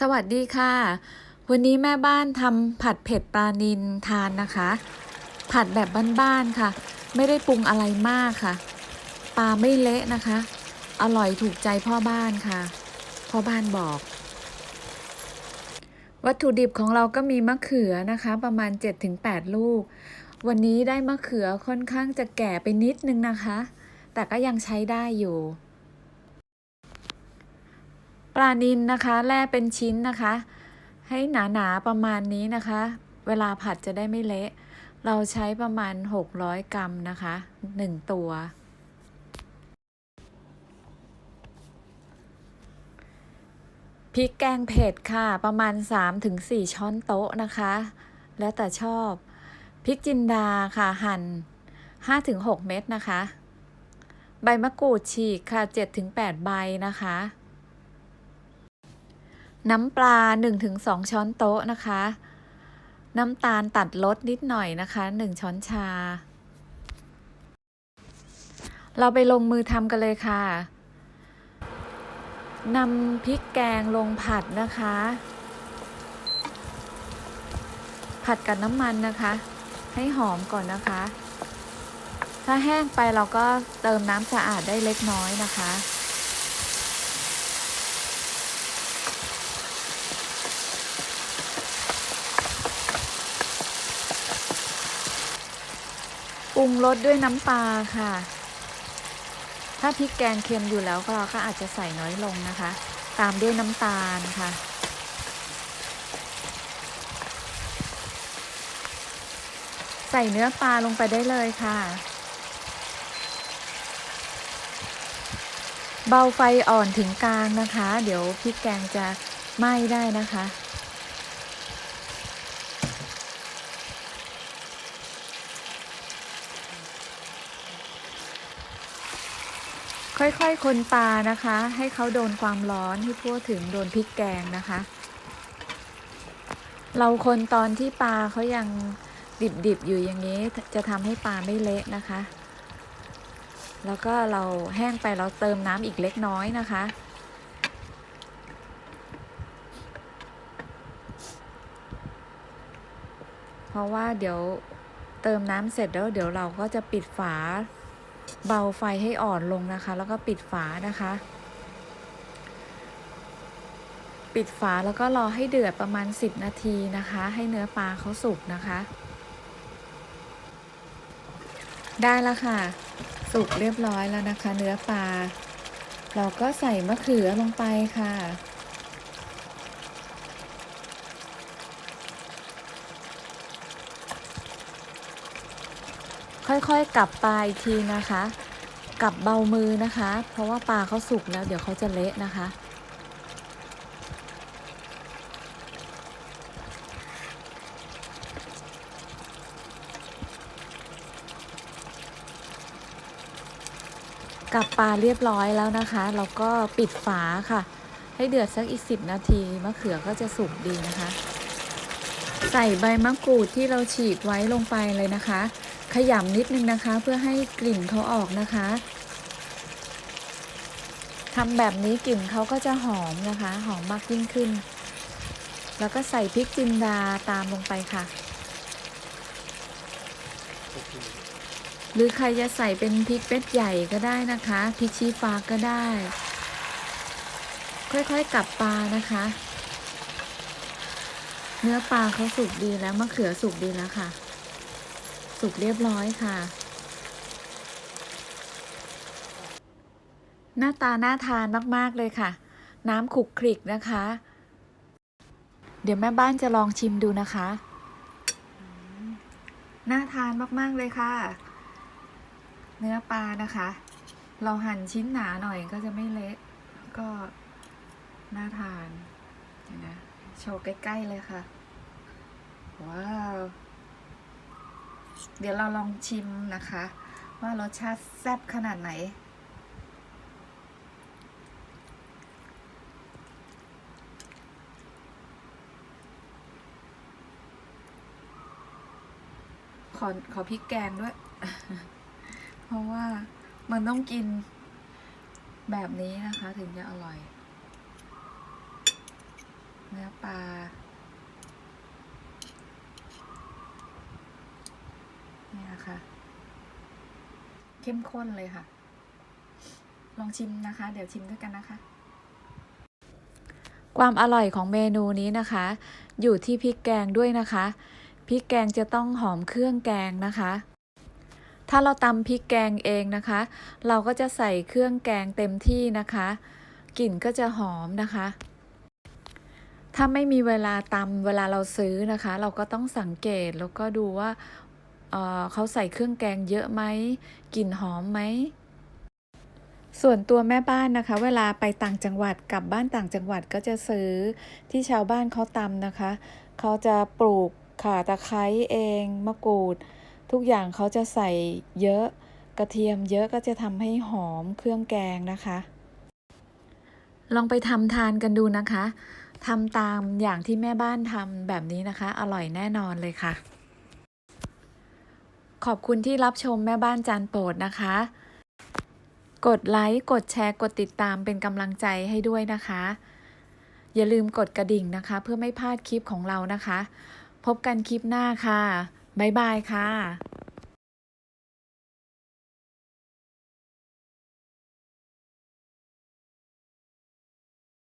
สวัสดีค่ะ วันนี้แม่บ้านทำผัดเผ็ดปลานิลทานนะคะ ผัดแบบบ้านๆค่ะ ไม่ได้ปรุงอะไรมากค่ะ ปลาไม่เละนะคะ อร่อยถูกใจพ่อบ้านค่ะ พ่อบ้านบอก วัตถุดิบของเราก็มีมะเขือนะคะ ประมาณ 7-8 ลูก วันนี้ได้มะเขือค่อนข้างจะแก่ไปนิดนึงนะคะ แต่ก็ยังใช้ได้อยู่ ลานิลนะคะแล่เป็นชิ้นนะคะ ให้หนาๆประมาณนี้นะคะ เวลาผัดจะได้ไม่เละ เราใช้ประมาณ 600 กรัมนะคะ 1 ตัว พริกแกงเผ็ดค่ะประมาณ 3-4 ช้อนโต๊ะนะคะ แล้วแต่ชอบ พริกจินดาค่ะหั่น 5-6 เม็ดนะคะ ใบมะกรูดฉีกค่ะ 7-8 ใบนะคะ น้ำปลา 1-2 ช้อนโต๊ะนะคะ น้ำตาลตัดรสนิดหน่อยนะคะ 1 ช้อนชา เราไปลงมือทำกันเลยค่ะนำพริกแกงลงผัดนะคะ ผัดกับน้ำมันนะคะ ให้หอมก่อนนะคะ ถ้าแห้งไปเราก็เติมน้ำสะอาดได้เล็กน้อยนะคะ ปรุงรสด้วยน้ำปลาค่ะ ถ้าพริกแกงเค็มอยู่แล้วก็เราก็อาจจะใส่น้อยลงนะคะ ตามด้วยน้ำตาลค่ะ ใส่เนื้อปลาลงไปได้เลยค่ะ เบาไฟอ่อนถึงกลางนะคะ เดี๋ยวพริกแกงจะไหม้ได้นะคะ ค่อยๆ คนปลานะคะ ให้เขาโดนความร้อนให้ทั่วถึงโดนพริกแกงนะคะ เราคนตอนที่ปลาเขายังดิบๆอยู่อย่างนี้จะทำให้ปลาไม่เละนะคะ แล้วก็เราแห้งไปเราเติมน้ำอีกเล็กน้อยนะคะ เพราะว่าเดี๋ยวเติมน้ำเสร็จแล้วเดี๋ยวเราก็จะปิดฝา เบาไฟให้อ่อนลงนะคะ แล้วก็ปิดฝานะคะ ปิดฝาแล้วก็รอให้เดือดประมาณ 10 นาทีนะคะ ให้เนื้อปลาเขาสุกนะคะ ได้แล้วค่ะ สุกเรียบร้อยแล้วนะคะ เนื้อปลาเราก็ใส่มะเขือลงไปค่ะ ค่อยๆกลับปลาอีกทีนะคะ กลับเบามือนะคะ เพราะว่าปลาเขาสุกแล้วเดี๋ยวเขาจะเละนะคะกลับปลาเรียบร้อยแล้วนะคะเราก็ปิดฝาค่ะ ให้เดือดสักอีกสิบนาทีมะเขือก็จะสุกดีนะคะ ใส่ใบมะกรูดที่เราฉีกไว้ลงไปเลยนะคะ ขยำนิดนึงนะคะ เพื่อให้กลิ่นเขาออกนะคะทำแบบนี้กลิ่นเขาก็จะหอมนะคะ หอมมากยิ่งขึ้น แล้วก็ใส่พริกจินดาตามลงไปค่ะ หรือใครจะใส่เป็นพริกเม็ดใหญ่ก็ได้นะคะพริกชี้ฟ้าก็ได้ ค่อยๆกลับปลานะคะ เนื้อปลาเขาสุกดีแล้วมะเขือสุกดีแล้วค่ะ สุกเรียบร้อยค่ะ หน้าตาน่าทานมาก ๆ เลยค่ะ น้ำขุกคลิกนะคะ เดี๋ยวแม่บ้านจะลองชิมดูนะคะ น่าทานมาก ๆ เลยค่ะ เนื้อปลานะคะ เราหั่นชิ้นหนาหน่อยก็จะไม่เละก็น่าทานนะโชว์ใกล้ ๆ เลยค่ะ ว้าว เดี๋ยวเราลองชิมนะคะ ว่ารสชาติแซ่บขนาดไหน ขอขอพริกแกงด้วย เพราะว่ามันต้องกินแบบนี้นะคะถึงจะอร่อย เนื้อปลา เคะ เข้มข้นเลยค่ะ ลองชิมนะคะ เดี๋ยวชิมด้วยกันนะคะ ความอร่อยของเมนูนี้นะคะ อยู่ที่พริกแกงด้วยนะคะพริกแกงจะต้องหอมเครื่องแกงนะคะ ถ้าเราตำพริกแกงเองนะคะ เราก็จะใส่เครื่องแกงเต็มที่นะคะกลิ่นก็จะหอมนะคะ ถ้าไม่มีเวลาตำเวลาเราซื้อนะคะ เราก็ต้องสังเกตแล้วก็ดูว่า เขาใส่เครื่องแกงเยอะไหมกลิ่นหอมไหมส่วนตัวแม่บ้านนะคะ เวลาไปต่างจังหวัดกลับบ้านต่างจังหวัดก็จะซื้อที่ชาวบ้านเขาตำนะคะ เขาจะปลูกข่าตะไคร้เองมะกรูด ทุกอย่างเขาจะใส่เยอะกระเทียมเยอะก็จะทำให้หอมเครื่องแกงนะคะ ลองไปทำทานกันดูนะคะทำตามอย่างที่แม่บ้านทำแบบนี้นะคะ อร่อยแน่นอนเลยค่ะ ขอบคุณที่รับชมแม่บ้านจานโปรดนะคะ กดไลค์ กดแชร์ กดติดตามเป็นกำลังใจให้ด้วยนะคะ อย่าลืมกดกระดิ่งนะคะ เพื่อไม่พลาดคลิปของเรานะคะ พบกันคลิปหน้าค่ะ บ๊ายบายค่ะ